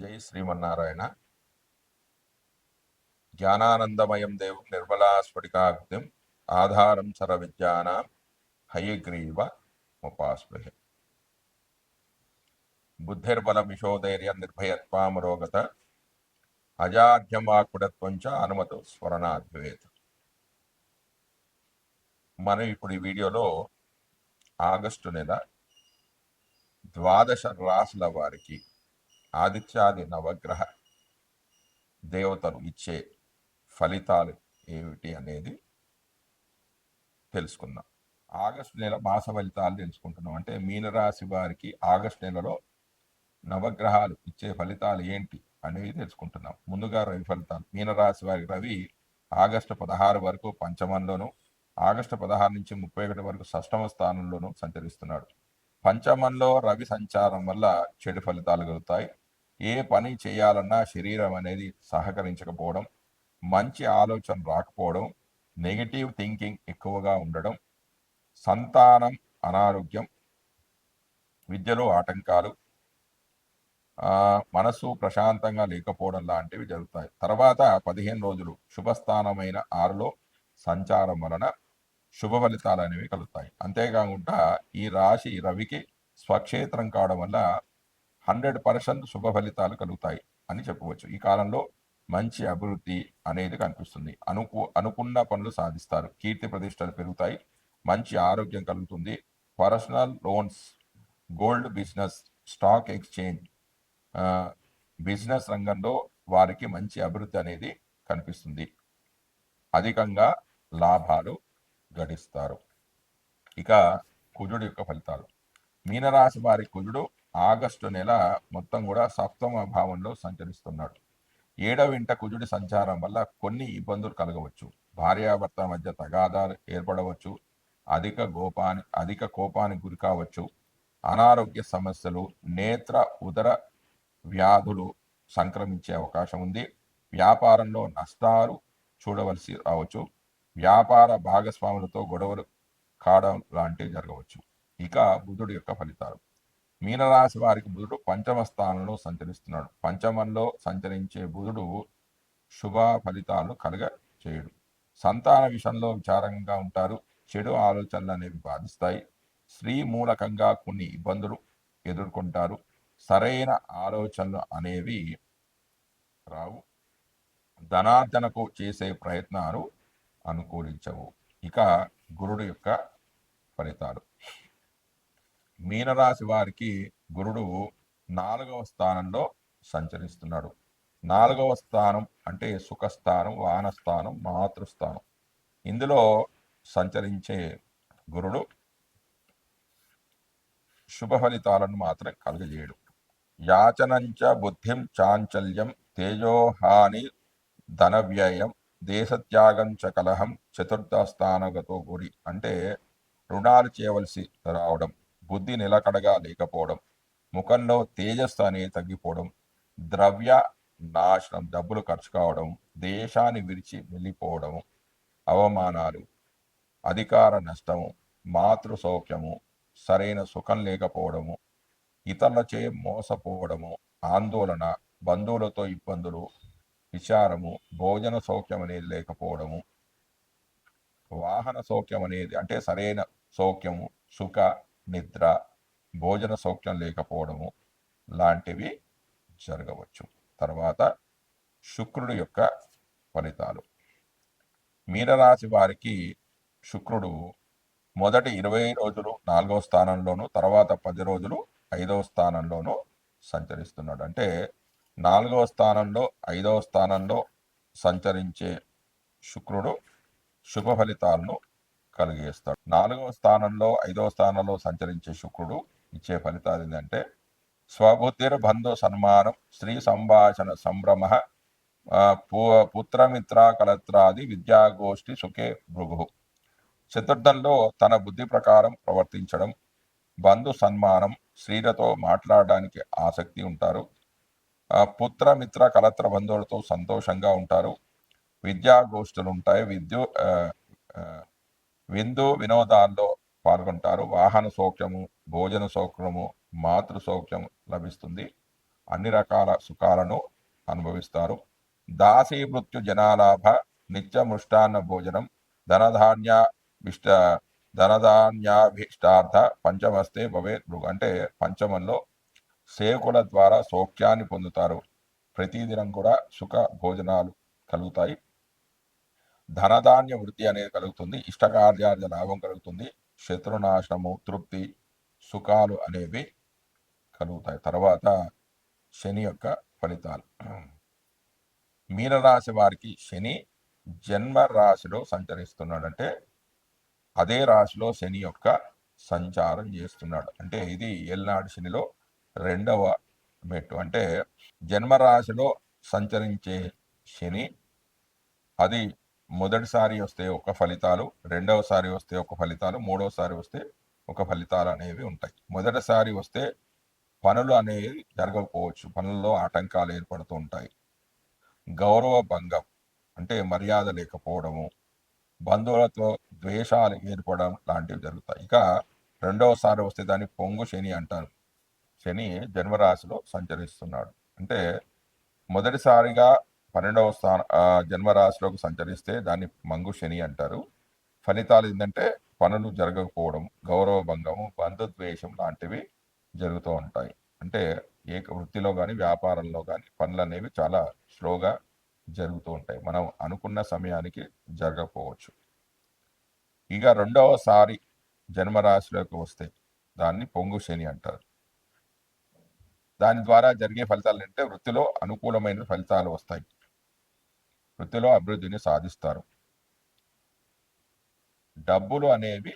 జై శ్రీమన్నారాయణ. జ్ఞానానందమయం దేవం నిర్మలా స్ఫటికాగ్నిం ఆధారం సర విద్యానాం హయగ్రీవ ఉపాస్మహే బుద్ధిర్బలమిషోధైర్య నిర్భయత్వామరోగత అజాఢ్యమాకుడత్వం చ అనుమతు స్మరణాద్వేత మనం ఇప్పుడు ఈ వీడియోలో ఆగస్టు నెల ద్వాదశ రాసుల వారికి ఆదిత్యాది నవగ్రహ దేవతలు ఇచ్చే ఫలితాలు ఏమిటి అనేది తెలుసుకుందాం. ఆగస్టు నెల మాస ఫలితాలు తెలుసుకుంటున్నాం. అంటే మీనరాశి వారికి ఆగస్టు నెలలో నవగ్రహాలు ఇచ్చే ఫలితాలు ఏంటి అనేవి తెలుసుకుంటున్నాం. ముందుగా రవి ఫలితాలు. మీనరాశి వారికి రవి ఆగస్టు పదహారు వరకు పంచమంలోను ఆగస్టు పదహారు నుంచి ముప్పై ఒకటి వరకు షష్టమ స్థానంలోనూ సంచరిస్తున్నాడు. పంచమంలో రవి సంచారం వల్ల చెడు ఫలితాలు కలుగుతాయి. ఏ పని చేయాలన్నా శరీరం అనేది సహకరించకపోవడం మంచి ఆలోచన రాకపోవడం నెగిటివ్ థింకింగ్ ఎక్కువగా ఉండడం సంతానం అనారోగ్యం విద్యలో ఆటంకాలు మనసు ప్రశాంతంగా లేకపోవడం లాంటివి జరుగుతాయి. తర్వాత పదిహేను రోజులు శుభస్థానమైన ఆరులో సంచారం వలన శుభ ఫలితాలు అనేవి కలుగుతాయి. అంతేకాకుండా ఈ రాశి రవికి స్వక్షేత్రం కావడం వల్ల హండ్రెడ్ పర్సెంట్ శుభ ఫలితాలు కలుగుతాయి అని చెప్పవచ్చు. ఈ కాలంలో మంచి అభివృద్ధి అనేది కనిపిస్తుంది. అనుకు అనుకున్న పనులు సాధిస్తారు. కీర్తి ప్రతిష్టలు పెరుగుతాయి. మంచి ఆరోగ్యం కలుగుతుంది. Personal loans gold business stock exchange business రంగంలో వారికి మంచి అభివృద్ధి అనేది కనిపిస్తుంది. అధికంగా లాభాలు గడిస్తారు. ఇక కుజుడు యొక్క ఫలితాలు. మీనరాశి వారి కుజుడు ఆగస్టు నెల మొత్తం కూడా సప్తమ భావంలో సంచరిస్తున్నాడు. ఏడవ ఇంట కుజుడి సంచారం వల్ల కొన్ని ఇబ్బందులు కలగవచ్చు. భార్యాభర్త మధ్య తగాదాలు ఏర్పడవచ్చు. అధిక గోపాని అధిక కోపానికి గురి కావచ్చు. అనారోగ్య సమస్యలు నేత్ర ఉదర వ్యాధులు సంక్రమించే అవకాశం ఉంది. వ్యాపారంలో నష్టాలు చూడవలసి రావచ్చు. వ్యాపార భాగస్వాములతో గొడవలు కావడం లాంటివి జరగవచ్చు. ఇక బుధుడు యొక్క ఫలితాలు. మీనరాశి వారికి బుధుడు పంచమ స్థానంలో సంచరిస్తున్నాడు. పంచమంలో సంచరించే బుధుడు శుభ ఫలితాలు కలగ చేయడు. సంతాన విషయంలో విచారంగా ఉంటారు. చెడు ఆలోచనలు అనేవి బాధిస్తాయి. స్త్రీ మూలకంగా కొన్ని ఇబ్బందులు ఎదుర్కొంటారు. సరైన ఆలోచనలు అనేవి రావు. ధనార్జనకు చేసే ప్రయత్నాలు అనుకూలించవు. ఇక గురుడు యొక్క ఫలితాలు. మీనరాశి వారికి గురుడు నాలుగవ స్థానంలో సంచరిస్తున్నాడు. నాలుగవ స్థానం అంటే సుఖస్థానం వానస్థానం మాతృస్థానం. ఇందులో సంచరించే గురుడు శుభ ఫలితాలను మాత్రం కలుగజేయడు. యాచనంచ బుద్ధిం చాంచల్యం తేజోహాని ధన వ్యయం దేశత్యాగం చ కలహం చతుర్థ స్థానగతో గురి అంటే రుణాలు చేయవలసి రావడం. బుద్ధి నిలకడగా లేకపోవడం ముఖంలో తేజస్సు అనేది తగ్గిపోవడం ద్రవ్య నాశనం డబ్బులు ఖర్చు కావడం దేశాన్ని విడిచి వెళ్ళిపోవడం అవమానాలు అధికార నష్టము మాతృ సౌఖ్యము సరైన సుఖం లేకపోవడము ఇతరులచే మోసపోవడము ఆందోళన బంధువులతో ఇబ్బందులు విచారము భోజన సౌఖ్యం అనేది లేకపోవడము వాహన సౌఖ్యం అనేది అంటే సరైన సౌఖ్యము సుఖ నిద్ర భోజన సౌఖ్యం లేకపోవడము లాంటివి జరగవచ్చు. తర్వాత శుక్రుడు యొక్క ఫలితాలు. మీనరాశి వారికి శుక్రుడు మొదటి ఇరవై రోజులు నాలుగవ స్థానంలోను తర్వాత పది రోజులు ఐదవ స్థానంలోనూ సంచరిస్తున్నాడు. అంటే నాలుగవ స్థానంలో ఐదవ స్థానంలో సంచరించే శుక్రుడు శుభ ఫలితాలను కలిగేస్తాడు. నాలుగవ స్థానంలో ఐదవ స్థానంలో సంచరించే శుక్రుడు ఇచ్చే ఫలితాలు ఏంటంటే స్వబుద్ధిర్ బంధు సన్మానం స్త్రీ సంభాషణ సంభ్రమ పుత్రమిత్ర కలత్రాది విద్యాగోష్ఠి సుఖే భృగు. చతుర్థంలో తన బుద్ధి ప్రకారం ప్రవర్తించడం బంధు సన్మానం స్త్రీలతో మాట్లాడడానికి ఆసక్తి ఉంటారు. పుత్రమిత్ర కలత్ర బంధువులతో సంతోషంగా ఉంటారు. విద్యాగోష్ఠులు ఉంటాయి. విద్యు విందు వినోదాల్లో పాల్గొంటారు. వాహన సౌఖ్యము భోజన సౌఖ్యము మాతృ సౌఖ్యం లభిస్తుంది. అన్ని రకాల సుఖాలను అనుభవిస్తారు. దాసీ మృత్యు జనాలాభ నిత్య మృష్టాన్న భోజనం ధనధాన్య విష్ట ధనధాన్యాభిష్టార్థ పంచమస్తే భవేత్ అంటే పంచమంలో సేకుల ద్వారా సౌఖ్యాన్ని పొందుతారు. ప్రతిదినం కూడా సుఖ భోజనాలు కలుగుతాయి. ధనధాన్య వృత్తి అనేది కలుగుతుంది ఇష్టకార్యార్థ లాభం కలుగుతుంది శత్రునాశనము తృప్తి సుఖాలు అనేవి కలుగుతాయి. తర్వాత శని యొక్క ఫలితాలు. మీనరాశి వారికి శని జన్మ రాశిలో సంచరిస్తున్నాడు అంటే అదే రాశిలో శని యొక్క సంచారం చేస్తున్నాడు. అంటే ఇది ఏళ్ళనాడు శనిలో రెండవ మెట్టు. అంటే జన్మరాశిలో సంచరించే శని అది మొదటిసారి వస్తే ఒక ఫలితాలు రెండవసారి వస్తే ఒక ఫలితాలు మూడవసారి వస్తే ఒక ఫలితాలు అనేవి ఉంటాయి. మొదటిసారి వస్తే పనులు అనేవి జరగకపోవచ్చు. పనుల్లో ఆటంకాలు ఏర్పడుతూ ఉంటాయి. గౌరవ భంగం అంటే మర్యాద లేకపోవడము బంధువులతో ద్వేషాలు ఏర్పడడం లాంటివి జరుగుతాయి. ఇక రెండవసారి వస్తే దాన్ని పొంగు శని అంటారు. శని జన్మరాశిలో సంచరిస్తున్నాడు. అంటే మొదటిసారిగా పన్నెండవ స్థాన జన్మరాశిలోకి సంచరిస్తే దాన్ని మంగు శని అంటారు. ఫలితాలు ఏంటంటే పనులు జరగకపోవడం గౌరవ భంగము బంధుద్వేషం లాంటివి జరుగుతూ ఉంటాయి. అంటే ఏ వృత్తిలో కానీ వ్యాపారంలో కానీ పనులు అనేవి చాలా స్లోగా జరుగుతూ ఉంటాయి. మనం అనుకున్న సమయానికి జరగకపోవచ్చు. ఇక రెండవసారి జన్మరాశిలోకి వస్తే దాన్ని పొంగు శని అంటారు. దాని ద్వారా జరిగే ఫలితాలు అంటే వృత్తిలో అనుకూలమైన ఫలితాలు వస్తాయి. వృత్తిలో అభివృద్ధిని సాధిస్తారు. డబ్బులు అనేవి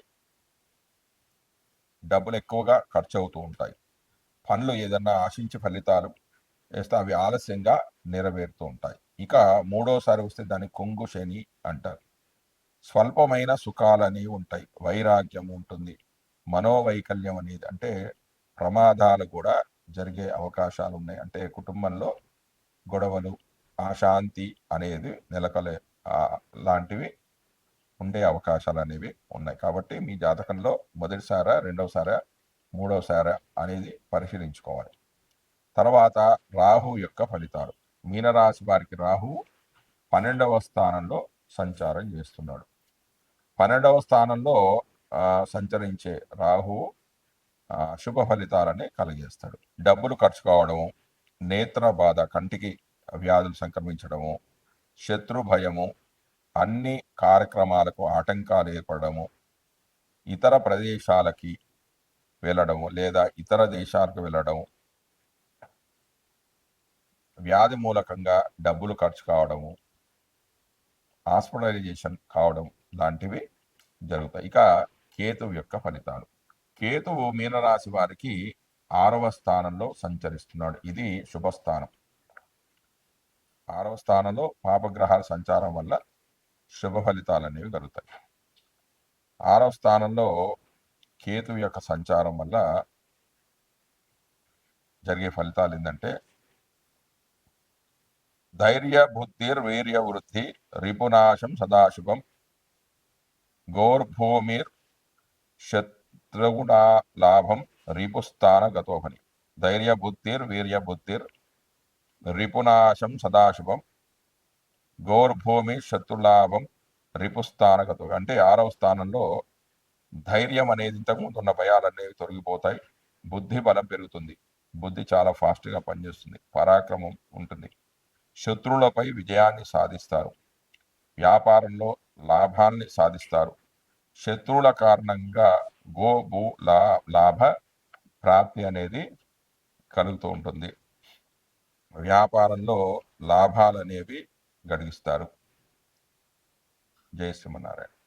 డబ్బులు ఎక్కువగా ఖర్చు అవుతూ ఉంటాయి. పనులు ఏదన్నా ఆశించి ఫలితాలు వేస్తే అవి ఆలస్యంగా నెరవేరుతూ ఉంటాయి. ఇక మూడోసారి వస్తే దాన్ని కొంగు శని అంటారు. స్వల్పమైన సుఖాలని ఉంటాయి. వైరాగ్యం ఉంటుంది. మనోవైకల్యం అనేది అంటే ప్రమాదాలు కూడా జరిగే అవకాశాలు ఉన్నాయి. అంటే కుటుంబంలో గొడవలు అశాంతి అనేది నెలకొలే లాంటివి ఉండే అవకాశాలు అనేవి ఉన్నాయి. కాబట్టి మీ జాతకంలో మొదటిసారా రెండవసారా మూడవసారా అనేది పరిశీలించుకోవాలి. తర్వాత రాహు యొక్క ఫలితాలు. మీనరాశి వారికి రాహు పన్నెండవ స్థానంలో సంచారం చేస్తున్నాడు. పన్నెండవ స్థానంలో సంచరించే రాహు శుభ ఫలితాలని కలిగేస్తాడు. డబ్బులు ఖర్చు కావడం నేత్ర బాధ కంటికి వ్యాధులు సంక్రమించడము శత్రు భయము అన్ని కార్యక్రమాలకు ఆటంకాలు ఏర్పడము ఇతర ప్రదేశాలకి వెళ్ళడము లేదా ఇతర దేశాలకు వెళ్ళడము వ్యాధి మూలకంగా డబ్బులు ఖర్చు కావడము హాస్పిటలైజేషన్ కావడం లాంటివి జరుగుతాయి. ఇక కేతువు యొక్క ఫలితాలు. కేతువు మీనరాశి వారికి ఆరవ స్థానంలో సంచరిస్తున్నాడు. ఇది శుభస్థానం. ఆరవ స్థానంలో పాపగ్రహాల సంచారం వల్ల శుభ ఫలితాలు అనేవి కలుగుతాయి ఆరవ స్థానంలో కేతు యొక్క సంచారం వల్ల జరిగే ఫలితాలు ఏంటంటే ధైర్య బుద్ధిర్ వీర్య వృద్ధి రిపునాశం సదాశుభం గోర్భూమిర్ శత్రుగుణ లాభం రిపుస్థాన గతోహని ధైర్య బుద్ధిర్ వీర్య బుద్ధిర్ రిపునాశం సదాశుభం. గోర్భూమి శత్రులాభం రిపుస్థానగత అంటే ఆరవ స్థానంలో ధైర్యం అనేది ఇంతకుముందు ఉన్న భయాలనేవి తొలగిపోతాయి. బుద్ధి బలం పెరుగుతుంది. బుద్ధి చాలా ఫాస్ట్గా పనిచేస్తుంది. పరాక్రమం ఉంటుంది. శత్రువులపై విజయాన్ని సాధిస్తారు. వ్యాపారంలో లాభాన్ని సాధిస్తారు. శత్రువుల కారణంగా గో భూ లా లాభ ప్రాప్తి అనేది కలుగుతూ ఉంటుంది. వ్యాపారంలో లాభాలు అనేవి గడిగిస్తారు. జయ శ్రీమన్నారాయణ.